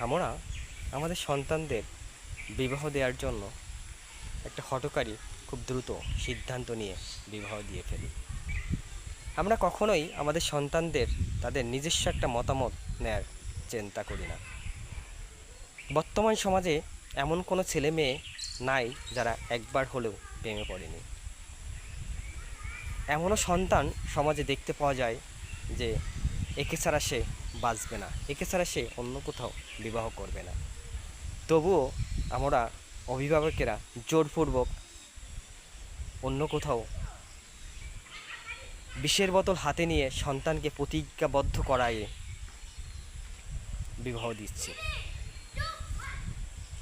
আমরা আমাদের সন্তানদের বিবাহ দেওয়ার জন্য একটা হটকারী খুব দ্রুত সিদ্ধান্ত নিয়ে বিবাহ দিয়ে ফেলি। আমরা কখনোই আমাদের সন্তানদের তাদের নিজস্ব একটা মতামত নেয়ার চিন্তা করি না। বর্তমান সমাজে এমন কোনো ছেলে মেয়ে নাই যারা একবার হলেও প্রেমে পড়েনি। এমনও সন্তান সমাজে দেখতে পাওয়া যায় যে একে ছাড়া সে বাঁচবে না। একে ছাড়া সে অন্য কোথাও বিবাহ করবে না। তবুও আমরা অভিভাবকেরা জোরপূর্বক অন্য কোথাও বিষের বোতল হাতে নিয়ে সন্তানকে প্রতিজ্ঞাবদ্ধ করায় বিবাহ দিচ্ছে।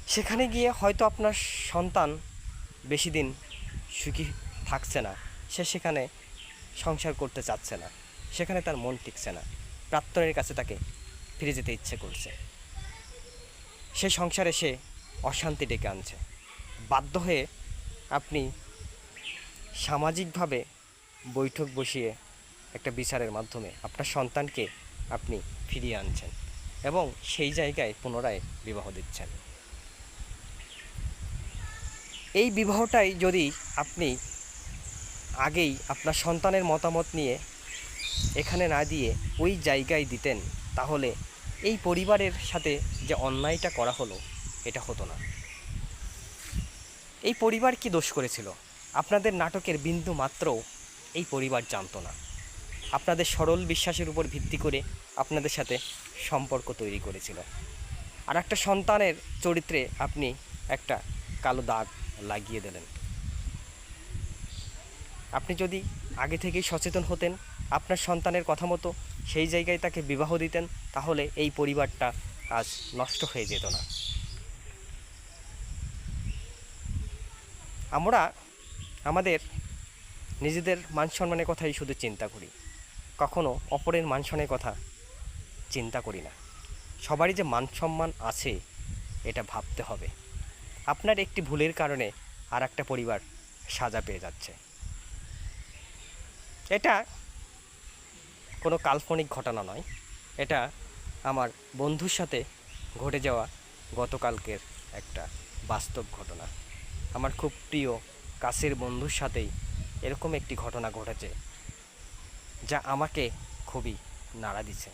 সেখানে গিয়ে হয়তো আপনার সন্তান বেশি দিন সুখী থাকছে না। সে সেখানে সংসার করতে চাচ্ছে না। সেখানে তার মন টিকছে না। প্রাক্তনের কাছে তাকে ফিরে যেতে ইচ্ছে করছে। সে সংসারে সে অশান্তি ডেকে আনছে। বাধ্য হয়ে আপনি সামাজিকভাবে বৈঠক বসিয়ে একটা বিচারের মাধ্যমে আপনার সন্তানকে আপনি ফিরিয়ে আনছেন এবং সেই জায়গায় পুনরায় বিবাহ দিচ্ছেন। এই বিবাহটাই যদি আপনি আগেই আপনার সন্তানের মতামত নিয়ে এখানে না দিয়ে ওই জায়গায় দিতেন, তাহলে এই পরিবারের সাথে যে অন্যায়টা করা হলো, এটা হতো না। এই পরিবার কি দোষ করেছিল? আপনাদের নাটকের বিন্দু মাত্রও এই পরিবার জানতো না। আপনাদের সরল বিশ্বাসের উপর ভিত্তি করে আপনাদের সাথে সম্পর্ক তৈরি করেছিল। আর একটা সন্তানের চরিত্রে আপনি একটা কালো দাগ লাগিয়ে দিলেন। আপনি যদি আগে থেকেই সচেতন হতেন আপনার সন্তানের কথা মতো সেই জায়গায় তাকে বিবাহ দিতেন, তাহলে এই পরিবারটা আজ নষ্ট হয়ে যেত না। আমরা আমাদের নিজেদের মান সম্মানের কথাই শুধু চিন্তা করি। কখনো অপরের মান সম্মানের কথা চিন্তা করি না। সবারই যে মান সম্মান আছে, এটা ভাবতে হবে। আপনার একটি ভুলের কারণে আর একটা পরিবার সাজা পেয়ে যাচ্ছে। এটা কোনো কাল্পনিক ঘটনা নয়। এটা আমার বন্ধুর সাথে ঘটে যাওয়া গতকালকের একটা বাস্তব ঘটনা। আমার খুব প্রিয় কাছের বন্ধুর সাথেই এরকম একটি ঘটনা ঘটেছে, যা আমাকে খুবই নাড়া দিছে।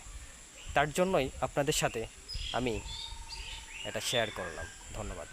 তার জন্যই আপনাদের সাথে আমি এটা শেয়ার করলাম। ধন্যবাদ।